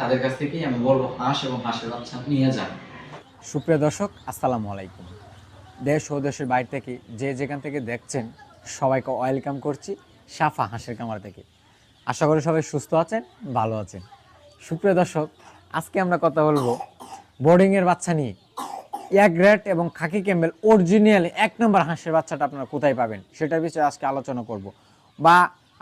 তাদের কাছ থেকেই আমি বলব হাঁস এবং হাঁসের বাচ্চা নিয়ে যান। সুপ্রিয় দর্শক, আসসালামু আলাইকুম। দেশ ও দেশের বাইরে থেকে যে যেখান থেকে দেখছেন, সবাইকে ওয়েলকাম করছি সাফা হাঁসের কামার থেকে। আশা করি সবাই সুস্থ আছেন, ভালো আছেন। সুপ্রিয় দর্শক, আজকে আমরা কথা বলব বোর্ডিংয়ের বাচ্চা নিয়ে। এক গ্রেড এবং খাকি ক্যাম্বেল অরিজিনাল এক নম্বর হাঁসের বাচ্চাটা আপনারা কোথায় পাবেন, সেটার বিষয়ে আজকে আলোচনা করব। বা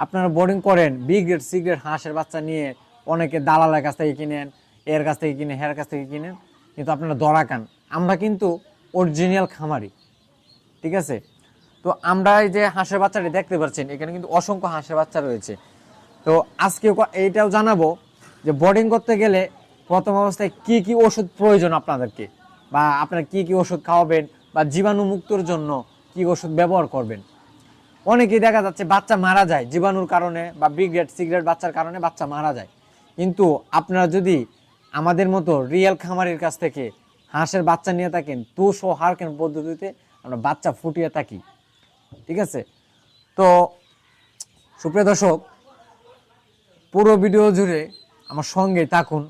আপনারা বোর্ডিং করেন বি গ্রেড সি গ্রেড হাঁসের বাচ্চা নিয়ে অনেকে দালালের কাছ থেকে কিনেন, এর কাছ থেকে কিনে হের কাছ থেকে কিনেন, কিন্তু আপনারা দরা খান। আমরা কিন্তু অরিজিনাল খামারি, ঠিক আছে? তো আমরা এই যে হাঁসের বাচ্চাটি দেখতে পাচ্ছেন, এখানে কিন্তু অসংখ্য হাঁসের বাচ্চা রয়েছে। তো আজকে এইটাও জানাব যে বোর্ডিং করতে গেলে প্রথম অবস্থায় কি কি ওষুধ প্রয়োজন আপনাদেরকে? বা আপনারা কি কি ওষুধ খাওয়াবেন? বা জীবাণু মুক্তর জন্য কি ওষুধ ব্যবহার করবেন? অনেকেই দেখা যাচ্ছে বাচ্চা মারা যায়, জীবাণুর কারণে বা বিগ্রেড, সিগারেট বাচ্চার কারণে বাচ্চা মারা যায়। কিন্তু আপনারা যদি আমাদের মতো রিয়েল খামারের কাছ থেকে হাঁসের বাচ্চা নিয়ে থাকেন, তুষ ও হারকেন পদ্ধতিতে আমরা বাচ্চা ফুটিয়ে থাকি। ঠিক আছে? তো সুপ্রিয় দর্শক, পুরো ভিডিও জুড়ে আমার সঙ্গে থাকুন।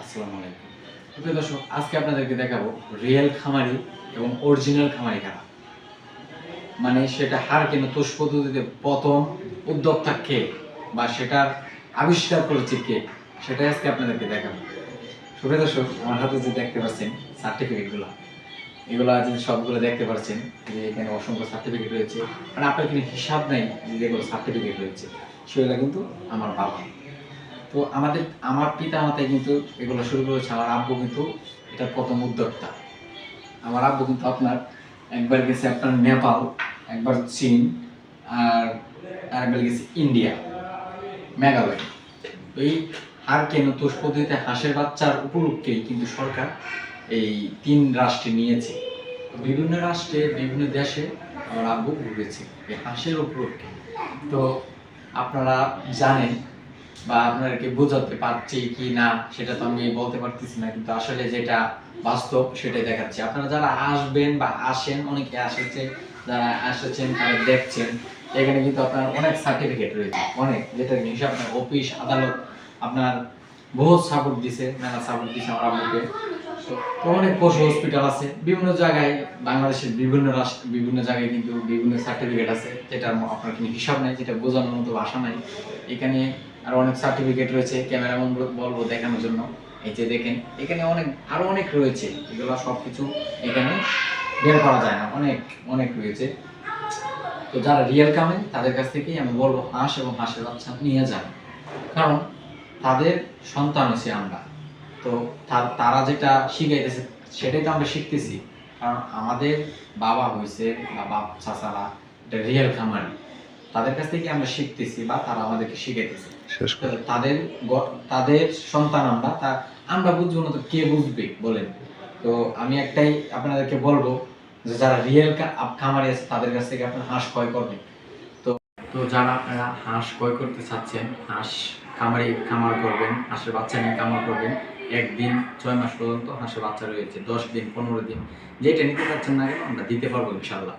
আসসালামু আলাইকুম। প্রিয় দর্শক, আজকে আপনাদেরকে দেখাবো রিয়েল খামারি এবং অরিজিনাল খামারি কারা। মানে সেটা হার কেন তোষ পদ্ধতিতে প্রথম উদ্যোক্তা কে বা সেটার আবিষ্কার করেছে কে? সেটাই আজকে আপনাদেরকে দেখাবো। সুপ্রিয় দর্শক, আমার হাতে যে দেখতে পাচ্ছেন সার্টিফিকেটগুলো এগুলো আজ সবগুলো দেখতে পাচ্ছেন যে এখানে অসংখ্য সার্টিফিকেট রয়েছে। মানে আপনার কিন্তু হিসাব নাই যে যেগুলো সার্টিফিকেট রয়েছে, সেগুলো কিন্তু আমার বাবা। তো আমাদের, আমার পিতা মাতাই কিন্তু এগুলো শুরু করেছে, আমার আব্বু কিন্তু এটা প্রথম উদ্যোক্তা। আমার আব্বু কিন্তু আপনার একবার গেছে আপনার নেপাল, একবার চীন, আর আরেকবার গেছে ইন্ডিয়া। মেঘালয় এই হার কেন তোষ পদ্ধতিতে হাঁসের বাচ্চার উপলক্ষেই কিন্তু সরকার এই তিন রাষ্ট্রে নিয়েছে। বিভিন্ন রাষ্ট্রে, বিভিন্ন দেশে আমার আব্বু ঘুরেছে এই হাঁসের উপলক্ষে তো আপনারা জানেন বা আপনাদেরকে বোঝাতে পারছি কি না, সেটা তো আমি বলতে পারতেছি না, কিন্তু আসলে যেটা বাস্তব সেটাই দেখাচ্ছি। আপনারা যারা আসবেন বা আসেন, অনেকে আসেছে যারা এসেছেন, তারা দেখছেন। এখানে কিন্তু আপনার অনেক সার্টিফিকেট রয়েছে, অনেক। যেটা জিনিস আপনার অফিস আদালত আপনার বহুত সাপোর্ট দিছে, মেলা সাপোর্ট দিছে আমার তো অনেক পশু হসপিটাল আছে। বিভিন্ন জায়গায়, বাংলাদেশের বিভিন্ন রাষ্ট্র, বিভিন্ন জায়গায় কিন্তু বিভিন্ন সার্টিফিকেট আছে যেটার ম- আপনার কিন্তু হিসাব নাই, যেটা বোঝানোর মতো ভাষা নাই। এখানে আর অনেক সার্টিফিকেট রয়েছে ক্যামেরাম্যান বলব দেখানোর জন্য। এই যে দেখেন, এখানে অনেক, আরও অনেক রয়েছে। এগুলো সবকিছু এখানে বের করা যায় না। অনেক অনেক রয়েছে। তো যারা রিয়েল কামেন তাদের কাছ থেকেই আমি বলব হাঁস এবং হাঁসের বাচ্চা নিয়ে যান। কারণ তাদের সন্তান হচ্ছে আমরা। তো তারা যেটা শিখাইতেছে সেটাই তো আমরা শিখতেছি। কারণ আমাদের বাবা হয়েছে বা বাপ চাচারা এটা রিয়েল খামারি। তাদের কাছ থেকে আমরা শিখতেছি বা তারা আমাদেরকে শিখাইতেছে। তাদের তাদের সন্তান আমরা তা আমরা বুঝব না তো কে বুঝবে বলেন? তো আমি একটাই আপনাদেরকে বলব যে যারা রিয়েল খামারি আছে, তাদের কাছ থেকে আপনার হাঁস ক্রয় করবেন। তো তো যারা আপনারা হাঁস ক্রয় করতে চাচ্ছেন, হাঁস খামারে খামার করবেন, হাঁসের বাচ্চা নিয়ে খামার করবেন, একদিন ছয় মাস পর্যন্ত হাঁসের বাচ্চা রয়েছে, দশ দিন, পনেরো দিন, যেটা নিতে চাচ্ছেন না কেন, আমরা দিতে পারব ইনশাল্লাহ